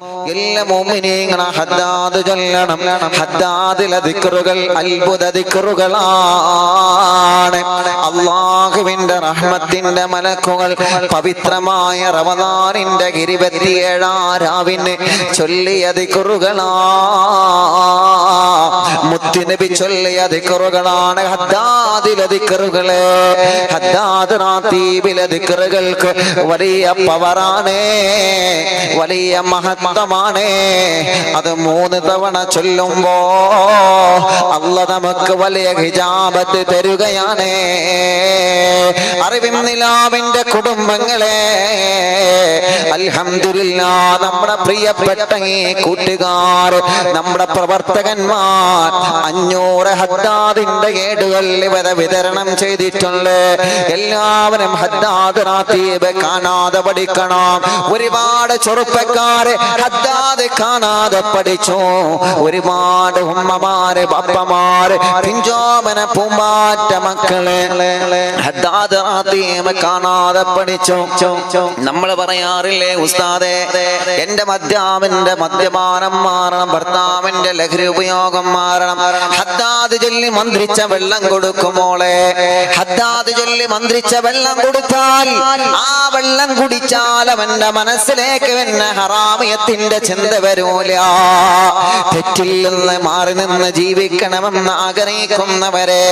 Oh. എല്ലാ മോമിനീങ്ങളെ ഹദ്ദാദ് ചൊല്ലണം. ഹദ്ദാദിലെ ദിക്റുകൾ അത്ഭുത ദിക്റുകളാണ്. അള്ളാഹുവിന്റെ റഹ്മത്തിന്റെ മലക്കുകൾ പവിത്രമായ റമദാനിന്റെ ഇരുപത്തിയേഴാം രാവിന് ചൊല്ലിയ ദിക്റുകളാ. മുത്തിനബി ചൊല്ലിയ ദിക്റുകളാണ് ഹദ്ദാദിലെ ദിക്റുകൾ. ഹദ്ദാദ് റാത്തീബിലെ ദിക്റുകൾക്ക് വലിയ പവറാണ്. വലിയ മഹത്വമാണ് അത് മൂന്ന് തവണ ചൊല്ലുമ്പോ അല്ല നമുക്ക് വലിയ ഹിജാബത്ത് തരുകയാണ്. അറിവിൻ നിലാവിന്റെ കുടുംബങ്ങളെ അൽഹംദുലില്ല നമ്മുടെ പ്രിയപ്പെട്ട ഈ കൂട്ടുകാർ നമ്മുടെ പ്രവർത്തകന്മാർ അഞ്ഞൂറ് ഹദ്ദാദിന്റെ ഏടുകൾ ഇവരെ വിതരണം ചെയ്തിട്ടുണ്ട്. എല്ലാവരും ഹദ്ദാദ് റാത്തീബ് കാണാതെ പഠിക്കണം. ഒരുപാട് ചെറുപ്പക്കാരെ ഹദ്ദാദ് കാണാതെ പഠിച്ചു. ഒരുപാട് ഉമ്മമാര് പപ്പമാര് പിഞ്ചോമന പൂമ്പാറ്റ മക്കളെ കാണാതെ പഠിച്ചു. നമ്മൾ പറയാറില്ലേ ഉസ്താദെ എന്റെ മദ്യാവിന്റെ മദ്യപാനം മാറണം ഭർത്താവിന്റെ ലഹരി ഉപയോഗം മാറണം. ഹദ്ദാദ് ചൊല്ലി മന്ത്രിച്ച വെള്ളം കൊടുക്കുമോളെ ഹദ്ദാദ് ചൊല്ലി മന്ത്രിച്ച വെള്ളം കൊടുത്താൽ ആ വെള്ളം കുടിച്ചാൽ അവന്റെ മനസ്സിലേക്ക് പിന്നെ ഹറാമിയത്തിന്റെ ചിന്ത വരൂല. തെറ്റിൽ നിന്ന് മാറി നിന്ന് ജീവിക്കണമെന്ന് ആഗ്രഹിക്കുന്നവരെ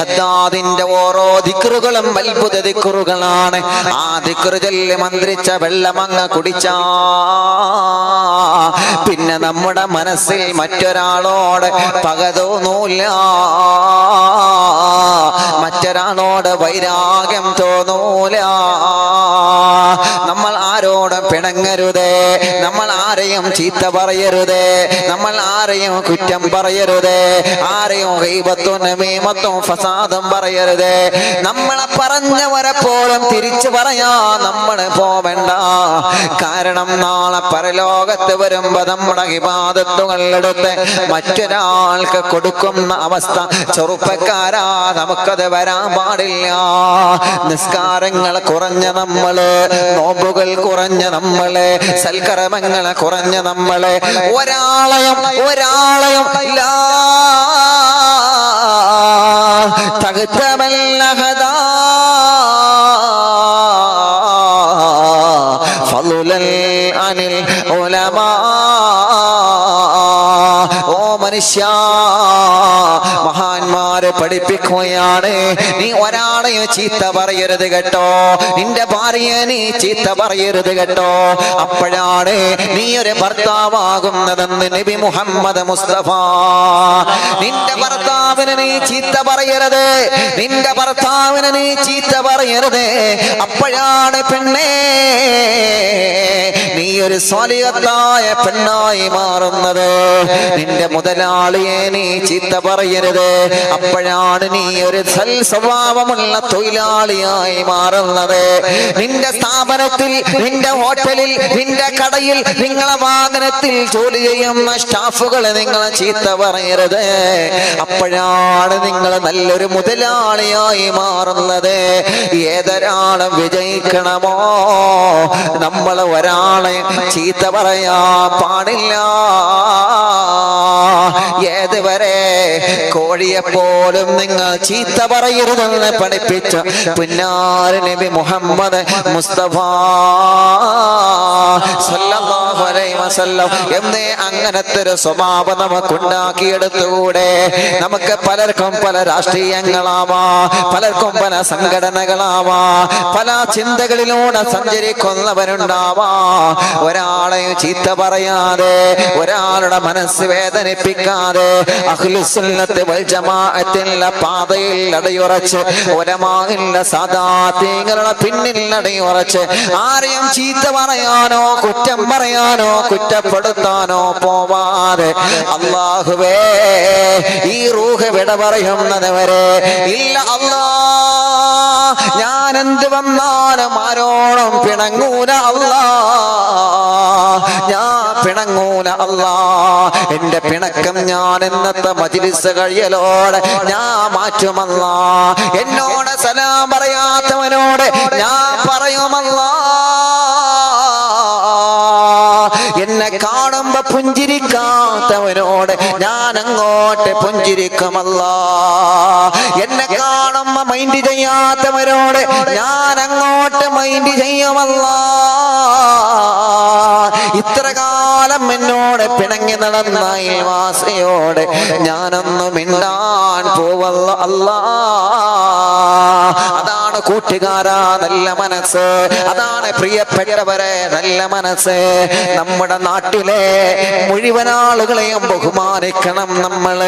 ഹദ്ദാദിന്റെ ഓരോ ദിക്കറുകളും അത്ഭുത ദിക്കറുകളാണ് ആ ദിക്കറു ചൊല്ലി മന്ത്രിച്ച വെള്ളമങ്ങ് കുടിച്ച. പിന്നെ നമ്മുടെ മനസ്സിൽ മറ്റൊരാളോട് പകതോന്നൂല്ല. തോന്നൂല മറ്റൊരാളോട് വൈരാഗ്യം തോന്നൂല. ആരോടും പിണങ്ങരുതേ. നമ്മൾ ആരെയും ചീത്ത പറയരുതേ. നമ്മൾ ആരെയും കുറ്റം പറയരുതേ. ആരെയും ഹൈബത്തും നമീമത്തും ഫസാദും പറയരുതേ. നമ്മളെ പറഞ്ഞവരെ പോലും തിരിച്ചു പറയാ നമ്മൾ പോവണ്ട. കാരണം നാളെ പരലോകത്ത് വരുമ്പോ നമ്മുടെ വിവാദത്തുകൾ എടുത്ത് മറ്റൊരാൾക്ക് കൊടുക്കുന്ന അവസ്ഥ ചെറുപ്പക്കാരാ നമുക്കത് വരാൻ പാടില്ല. നിസ്കാരങ്ങൾ കുറഞ്ഞ നമ്മൾ നോമ്പുകൾ കുറഞ്ഞ കുറഞ്ഞ നമ്മളെ സൽക്കർമ്മങ്ങളെ കുറഞ്ഞ നമ്മളെ. ഒരാളയം ഒരാളയം ലാ തകത്തമല്ലഹദാ ഫളുലൽ അനിൽ ഉലമാ. ഓ മനുഷ്യാ. പഠിപ്പിക്കുകയാണ്. നീ ഒരാളെയും ചീത്ത പറയരുത് കേട്ടോ. നിന്റെ ഭാര്യയെ നീ ചീത്ത പറയരുത് കേട്ടോ. അപ്പോഴാണ് നീ ഒരു ഭർത്താവാകുന്നതെന്ന് നബി മുഹമ്മദ് മുസ്തഫ. നിന്റെ ഭർത്താവിന് നീ ചീത്ത പറയരുത്. നിന്റെ ഭർത്താവിന് നീ ചീത്ത പറയരുത്. അപ്പോഴാണ് പെണ്ണേ നീ ഒരു സ്വാലികത്തായ പെണ്ണായി മാറുന്നത്. നിന്റെ മുതലാളിയെ നീ ചീത്ത പറയരുത്. അപ്പോഴാണ് നീ ഒരു സൽ സ്വഭാവമുള്ള തൊഴിലാളിയായി മാറുന്നത്. നിന്റെ സ്ഥാപനത്തിൽ നിന്റെ ഹോട്ടലിൽ നിന്റെ കടയിൽ നിങ്ങളെ വാഹനത്തിൽ ജോലി ചെയ്യുന്ന സ്റ്റാഫുകളെ നിങ്ങളെ ചീത്ത പറയരുത്. അപ്പോഴാണ് നിങ്ങൾ നല്ലൊരു മുതലാളിയായി മാറുന്നത്. ഏതൊരാളും വിജയിക്കണമോ? നമ്മൾ ഒരാളെ ചീത്ത പറയാ പാടില്ല. ഏതുവരെ കോഴിയെ പോലും നിങ്ങൾ ചീത്ത പറയരുതെന്ന് പഠിപ്പിച്ച. പുന്നാര നബി മുഹമ്മദ് മുസ്തഫ എന്നേ അങ്ങനത്തെ ഒരു സ്വഭാവം നമുക്ക് ഉണ്ടാക്കിയെടുത്തുകൂടെ നമുക്ക് പലർക്കും പല രാഷ്ട്രീയങ്ങളാവാ പലർക്കും പല സംഘടനകളാവാ പല ചിന്തകളിലൂടെ സഞ്ചരിക്കുന്നവരുണ്ടാവാ. ഒരാളെ ചീത്ത പറയാതെ ഒരാളുടെ മനസ്സ് വേദനിപ്പിക്കാതെ അഖിലുസുന്നത്ത് ജമാഅത്തിന്റെ പാതയിൽ അടയുറച്ച് ഒരമാകില്ല സാദാത്യങ്ങളുടെ പിന്നിൽ അടയുറച്ച് ആരെയും ചീത്ത പറയാനോ കുറ്റം പറയാനോ കുറ്റപ്പെടുത്താനോ പോവാതെ. അള്ളാഹുവേ ഈ റൂഹ് വിട പറയുന്നത് വരെ ഇല്ല അള്ളാ ഞാൻ എന്ത് വന്നാലും ആരോണം പിണങ്ങൂല അല്ലാ. ഞാൻ പിണങ്ങൂല അല്ലാ. എന്റെ പിണക്കം ഞാൻ എന്നത്തെ മജിലിസ് കഴിയലോടെ ഞാൻ മാറ്റുമല്ല. എന്നോട് സലാം പറയാത്തവനോട് ഞാൻ പറയുമല്ല. പുഞ്ചിരിക്കാത്തവനോട് ഞാൻ അങ്ങോട്ട് പുഞ്ചിരിക്കുമല്ല. എന്നെ കാണുമ്പോ മൈൻഡ് ചെയ്യാത്തവരോട് ഞാൻ അങ്ങോട്ട് മൈൻഡ് ചെയ്യുമല്ല. ഇത്ര കാലം എന്നോട് പിണങ്ങി നടന്ന അയൽവാസിയോട് ഞാനൊന്നും മിണ്ടാൻ പോവല്ല അല്ലാ. അതാണ് കൂട്ടുകാരാ നല്ല മനസ്സ്. അതാണ് പ്രിയപ്പെട്ടവരെ നല്ല മനസ്സ്. നമ്മുടെ നാട്ടിലെ മുഴുവൻ ആളുകളെയും ബഹുമാനിക്കണം നമ്മൾ.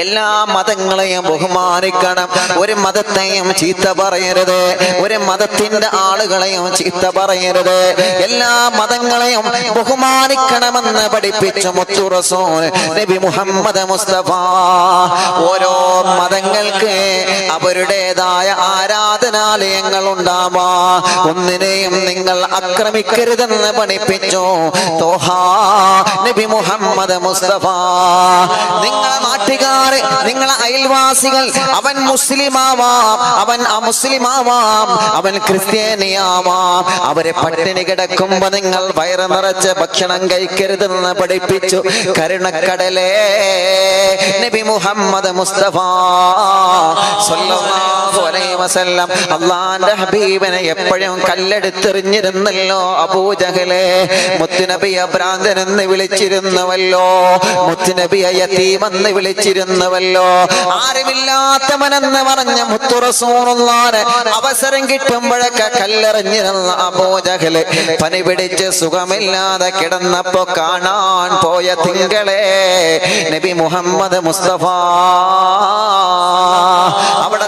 എല്ലാ മതങ്ങളെയും ബഹുമാനിക്കണം. ഒരു മതത്തെയും ചീത്ത പറയരുത്. ഒരു മതത്തിന്റെ ആളുകളെയും ചീത്ത പറയരുത്. എല്ലാ മതങ്ങളെയും ബഹുമാനിക്കണമെന്ന് പഠിപ്പിച്ച മുത്തുറസൂൽ നബി മുഹമ്മദ് മുസ്തഫ. ഓരോ മതങ്ങൾക്ക് അവരുടേതായ ആരാധനാലയങ്ങൾ ഉണ്ടാവാ ഒന്നിനെയും നിങ്ങൾ ആക്രമിക്കരുതെന്ന് പഠിപ്പിച്ചു തോഹാ നബി മുഹമ്മദ് മുസ്തഫ. നിങ്ങളെ നാട്ടുകാർ നിങ്ങളെ അയൽവാസികൾ അവൻ മുസ്ലിമാവാം അവൻ അമുസ്ലിമാവാം അവൻ ക്രിസ്ത്യാനിയാവാം. അവരെ പട്ടിണി കിടക്കുമ്പോ നിങ്ങൾ വയറ് നിറച്ച് ഭക്ഷണം കഴിക്കരുതെന്ന് പഠിപ്പിച്ചു. കരുണക്കടലേ നബി മുഹമ്മദ് മുസ്തഫ വസല്ലം. അള്ളാന്റെ ഹബീബിനെ എപ്പോഴും കല്ലെടുത്തെറിഞ്ഞിരുന്നല്ലോ അബൂജഹലെ. അഭ്രാന്തൻ ഭ്രാന്തനെന്ന് വിളിച്ചിരുന്നുവല്ലോ. മുത്തുനബിയ യതീമെന്ന് വിളിച്ചിരുന്നുവല്ലോ. ആരുമില്ലാത്തവനെന്ന് പറഞ്ഞ മുത്തുറസൂറുള്ളാന് അവസരം കിട്ടുമ്പോഴൊക്കെ കല്ലെറിഞ്ഞിരുന്ന അബൂജഹൽ പനി പിടിച്ച് സുഖമില്ലാതെ കിടന്നപ്പോ കാണാൻ പോയ തിങ്കളെ നബി മുഹമ്മദ് മുസ്തഫ. അവിടെ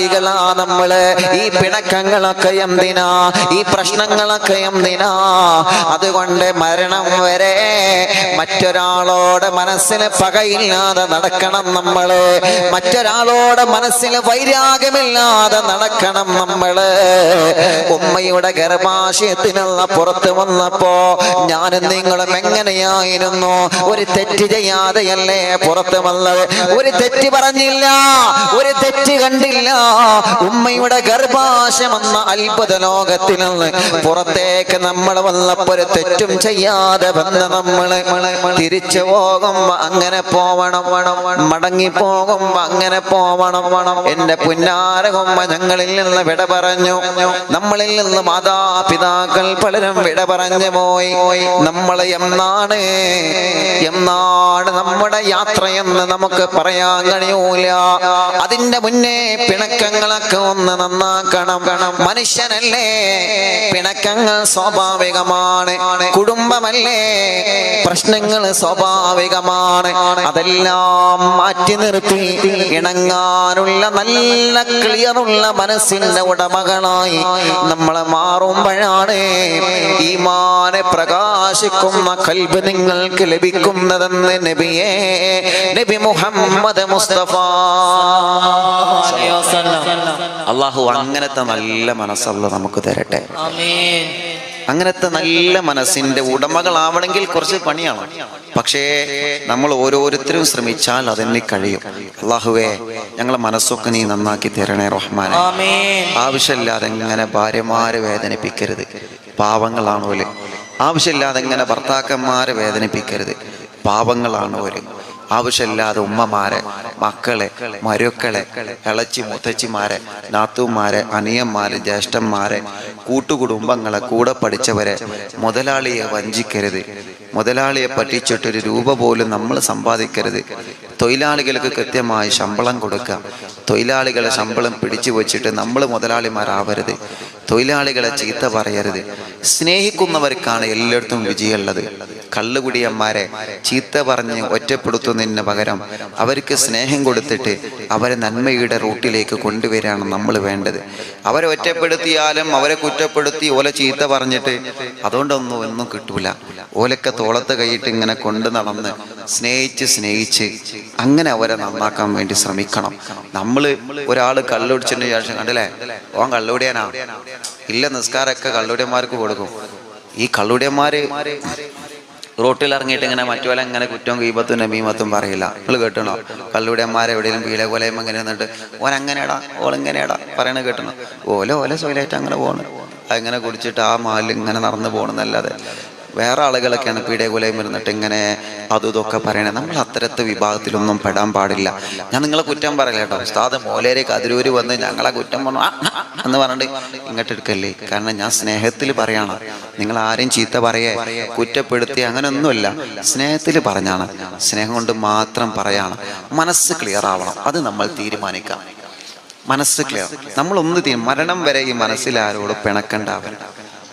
തനയായികളാ നമ്മൾ. ഈ പിണക്കങ്ങളൊക്കെ എന്തിനാ? ഈ പ്രശ്നങ്ങളൊക്കെ എന്തിനാ? അതുകൊണ്ട് മരണം വരെ മറ്റൊരാളോട് മനസ്സിന് പകയില്ലാതെ നടക്കണം നമ്മൾ. മറ്റൊരാളോട് മനസ്സിന് വൈരാഗ്യമില്ലാതെ നടക്കണം നമ്മൾ. ഉമ്മയുടെ ഗർഭാശയത്തിനുള്ള പുറത്ത് വന്നപ്പോ ഞാനും നിങ്ങളും എങ്ങനെയായിരുന്നു? ഒരു തെറ്റ് ചെയ്യാതെയല്ലേ പുറത്ത് വന്നത്? ഒരു തെറ്റ് പറഞ്ഞില്ല. ഒരു തെറ്റ് കണ്ടില്ല. ഉമ്മയുടെ ഗർഭാശം എന്ന അത്ഭുത ലോകത്തിൽ നിന്ന് പുറത്തേക്ക് നമ്മൾ വന്നപ്പോ തെറ്റും ചെയ്യാതെ വന്ന് നമ്മൾ തിരിച്ചു പോകുമ്പോ അങ്ങനെ പോവണം മടങ്ങി പോകുമ്പോ അങ്ങനെ പോവണം. എന്റെ പുന്നാരകുമ്പ ഞങ്ങളിൽ നിന്ന് വിട പറഞ്ഞു. നമ്മളിൽ നിന്ന് മാതാപിതാക്കൾ പലരും വിട പറഞ്ഞു പോയി. നമ്മൾ എന്നാണ് എന്നാണ് നമ്മുടെ യാത്രയെന്ന് നമുക്ക് പറയാൻ കഴിയൂല. അതിന്റെ മുന്നേ പിണക്കങ്ങളൊക്കെ ഒന്ന് നന്നാക്കണം. മനുഷ്യനല്ലേ? പിണക്കങ്ങൾ സ്വാഭാവികമാണ്. കുടുംബമല്ലേ? പ്രശ്നങ്ങൾ സ്വാഭാവികമാണ്. അതെല്ലാം മാറ്റി നിർത്തി ഇണങ്ങാനുള്ള നല്ല ക്ലിയറുള്ള മനസ്സിന്റെ ഉടമകളായി നമ്മൾ മാറുമ്പോഴാണ് ഈ മാനെ പ്രകാശിക്കുന്ന കൽബ് നിങ്ങൾക്ക് ലഭിക്കുന്നതെന്ന് നബിയേ നബി മുഹമ്മദ് മുസ്തഫ. അള്ളാഹു അങ്ങനത്തെ നല്ല മനസ്സല്ല നമുക്ക് തരട്ടെ. അങ്ങനത്തെ നല്ല മനസ്സിന്റെ ഉടമകളാവണമെങ്കിൽ കുറച്ച് പണിയാണ്. പക്ഷേ നമ്മൾ ഓരോരുത്തരും ശ്രമിച്ചാൽ അതെന്നെ കഴിയും. അള്ളാഹുവേ ഞങ്ങളെ മനസ്സൊക്കെ നീ നന്നാക്കി തരണേ റഹ്മാൻ ആവശ്യമില്ലാതെ എങ്ങനെ ഭാര്യമാരെ വേദനിപ്പിക്കരുത്. പാവങ്ങളാണ് ആവശ്യമില്ലാതെ എങ്ങനെ ഭർത്താക്കന്മാരെ വേദനിപ്പിക്കരുത്. പാവങ്ങളാണ് ആവശ്യമില്ലാതെ ഉമ്മമാരെ മക്കളെ മരുക്കളെ ഇളച്ചി മുത്തച്ചിമാരെ നാത്തൂമാരെ അനിയന്മാരെ ജ്യേഷ്ഠന്മാരെ കൂട്ടുകുടുംബങ്ങളെ കൂടെ പഠിച്ചവരെ മുതലാളിയെ വഞ്ചിക്കരുത്. മുതലാളിയെ പറ്റിച്ചിട്ടൊരു രൂപ പോലും നമ്മൾ സമ്പാദിക്കരുത്. തൊഴിലാളികൾക്ക് കൃത്യമായി ശമ്പളം കൊടുക്കുക തൊഴിലാളികളെ ശമ്പളം പിടിച്ചു വച്ചിട്ട് നമ്മൾ മുതലാളിമാരാവരുത്. തൊഴിലാളികളെ ചീത്ത പറയരുത്. സ്നേഹിക്കുന്നവർക്കാണ് എല്ലായിടത്തും വിജയമുള്ളത്. കള്ളുകുടിയന്മാരെ ചീത്ത പറഞ്ഞ് ഒറ്റപ്പെടുത്തുന്നതിന് പകരം അവർക്ക് സ്നേഹം കൊടുത്തിട്ട് അവരെ നന്മയുടെ റൂട്ടിലേക്ക് കൊണ്ടുവരികയാണ് നമ്മൾ വേണ്ടത്. അവരെ ഒറ്റപ്പെടുത്തിയാലും അവരെ കുറ്റപ്പെടുത്തി ഓല ചീത്ത പറഞ്ഞിട്ട് അതുകൊണ്ടൊന്നും ഒന്നും കിട്ടൂല. ഓലൊക്കെ തോളത്ത് കൈയിട്ട് ഇങ്ങനെ കൊണ്ട് നടന്ന് സ്നേഹിച്ച് സ്നേഹിച്ച് അങ്ങനെ അവരെ നന്നാക്കാൻ വേണ്ടി ശ്രമിക്കണം. നമ്മൾ ഒരാൾ കള്ളുടിച്ചതിന് ശേഷം കണ്ടല്ലേ? ഓൻ കള്ളുടിയാനാ ഇല്ല നിസ്കാരമൊക്കെ കള്ളുടിയന്മാർക്ക് കൊടുക്കും. ഈ കള്ളുടിയന്മാര് റോട്ടിൽ ഇറങ്ങിയിട്ട് ഇങ്ങനെ മറ്റുപോലെ ഇങ്ങനെ കുറ്റവും കീപത്തും നമീമത്തും പറയില്ല. നിങ്ങൾ കേട്ടണോ? കള്ളുടിയന്മാരെ എവിടെയും പീല കൊലയും അങ്ങനെ ഓൻ അങ്ങനെയാടാ ഓൾ ഇങ്ങനെയാടാ പറയണ കേട്ടണോ? ഓല ഓല സോയിലായിട്ട് അങ്ങനെ പോകണം അങ്ങനെ കുടിച്ചിട്ട് ആ മാലിൽ ഇങ്ങനെ നടന്നു പോകണമെന്നല്ലാതെ വേറെ ആളുകളൊക്കെയാണ് പീഡ കുലയും വരുന്നിട്ട് ഇങ്ങനെ അതും ഇതൊക്കെ പറയണേ. നമ്മൾ അത്തരത്തെ വിഭാഗത്തിലൊന്നും പെടാൻ പാടില്ല. ഞാൻ നിങ്ങളെ കുറ്റം പറയില്ല കേട്ടോ. ഉസ്താദ് മോലേരെ കതിരൂര് വന്ന് ഞങ്ങളെ കുറ്റം പറഞ്ഞു. എന്ന് പറഞ്ഞിട്ട് ഇങ്ങോട്ട് എടുക്കല്ലേ? കാരണം ഞാൻ സ്നേഹത്തിൽ പറയാണ്. നിങ്ങൾ ആരെയും ചീത്ത പറയേ കുറ്റപ്പെടുത്തി അങ്ങനെയൊന്നുമില്ല. സ്നേഹത്തിൽ പറഞ്ഞാണ്. സ്നേഹം കൊണ്ട് മാത്രം പറയാണ്. മനസ്സ് ക്ലിയർ ആവണം. അത് നമ്മൾ തീരുമാനിക്കാം. മനസ്സ് ക്ലിയർ നമ്മൾ ഒന്ന് തീരും മരണം വരെ ഈ മനസ്സിൽ ആരോട് പിണക്കണ്ടാവരുത്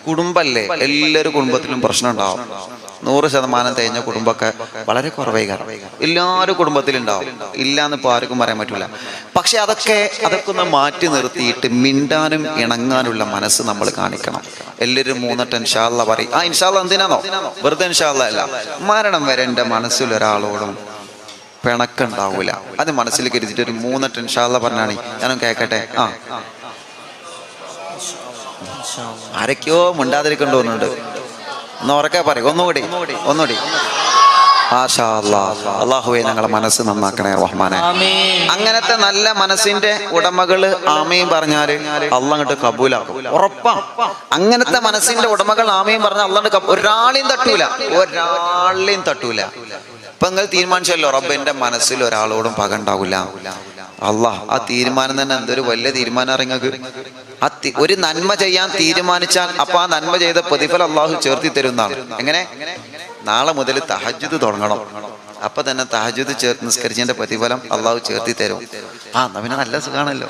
കുടുംബല്ലേ? എല്ലാവരും കുടുംബത്തിലും പ്രശ്നം ഉണ്ടാവും നൂറ് ശതമാനം തേഞ്ഞ കുടുംബമൊക്കെ വളരെ കുറവേ കാരണം എല്ലാവരും കുടുംബത്തിലുണ്ടാവും. ഇല്ല എന്ന് ഇപ്പോൾ ആർക്കും പറയാൻ പറ്റില്ല പക്ഷെ അതൊക്കെ അതൊക്കെ ഒന്ന് മാറ്റി നിർത്തിയിട്ട് മിണ്ടാനും ഇണങ്ങാനുള്ള മനസ്സ് നമ്മൾ കാണിക്കണം. എല്ലാവരും മൂന്നിട്ട് ഇൻഷാല്ല പറയും. ആ ഇൻഷാല്ല എന്തിനാണോ വെറുതെ ഇൻഷാല്ല അല്ല. മരണം വരെ എന്റെ മനസ്സിൽ ഒരാളോടും പിണക്കുണ്ടാവൂല അത് മനസ്സിൽ കരുതിയിട്ട് ഒരു മൂന്നിട്ട് ഇൻഷാല്ല പറഞ്ഞാണ്. ഞാനും കേക്കട്ടെ? ആ. ആരൊക്കെയോ മിണ്ടാതിരിക്കണ്ടോ തോന്നുന്നുണ്ട് ഒന്ന് ഉറക്കെ പറയും ഒന്നുകൂടി ഒന്നുകൂടി. അള്ളാഹുവെ ഞങ്ങളെ മനസ്സ് നന്നാക്കണേ റഹ്മാനെ. അങ്ങനത്തെ നല്ല മനസ്സിന്റെ ഉടമകൾ ആമയും പറഞ്ഞാൽ അള്ള അങ്ങോട്ട് കബൂലാക്കും. ഉറപ്പാ. അങ്ങനത്തെ മനസ്സിന്റെ ഉടമകൾ ആമയും പറഞ്ഞാൽ കബൂ- ഒരാളെയും തട്ടൂല. ഒരാളെയും തട്ടൂല. ഇപ്പൊ നിങ്ങൾ തീരുമാനിച്ചല്ലോ റബ്ബ് എന്റെ മനസ്സിൽ ഒരാളോടും പക ഉണ്ടാവില്ല അള്ളാഹ് ആ തീരുമാനം തന്നെ എന്തൊരു വലിയ തീരുമാനം ഇറങ്ങക്ക് ഒരു നന്മ ചെയ്യാൻ തീരുമാനിച്ചാൽ അപ്പൊ ആ നന്മ ചെയ്ത പ്രതിഫലം അള്ളാഹു ചേർത്തി തരുന്നതാണ്. എങ്ങനെ? നാളെ മുതൽ തഹജുദ് തുടങ്ങണം. അപ്പൊ തന്നെ തഹജുദ് ചേർത്ത് നിസ്കരിച്ചതിന്റെ പ്രതിഫലം അള്ളാഹു ചേർത്തി തരും. ആ എന്നാ നല്ല സുഖാണല്ലോ.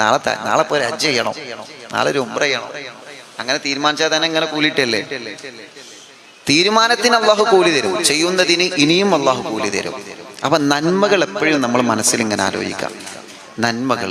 നാളെ നാളെ പോയി ഹജ്ജ് ചെയ്യണം. നാളെ ഒരു ഉംറ ചെയ്യണം. അങ്ങനെ തീരുമാനിച്ചാൽ തന്നെ ഇങ്ങനെ കൂലിട്ടല്ലേ തീരുമാനത്തിന് അള്ളാഹു കൂലി തരും. ചെയ്യുന്നതിന് ഇനിയും അള്ളാഹു കൂലി തരും. അപ്പൊ നന്മകൾ എപ്പോഴും നമ്മൾ മനസ്സിൽ ഇങ്ങനെ ആലോചിക്കാം. നന്മകൾ.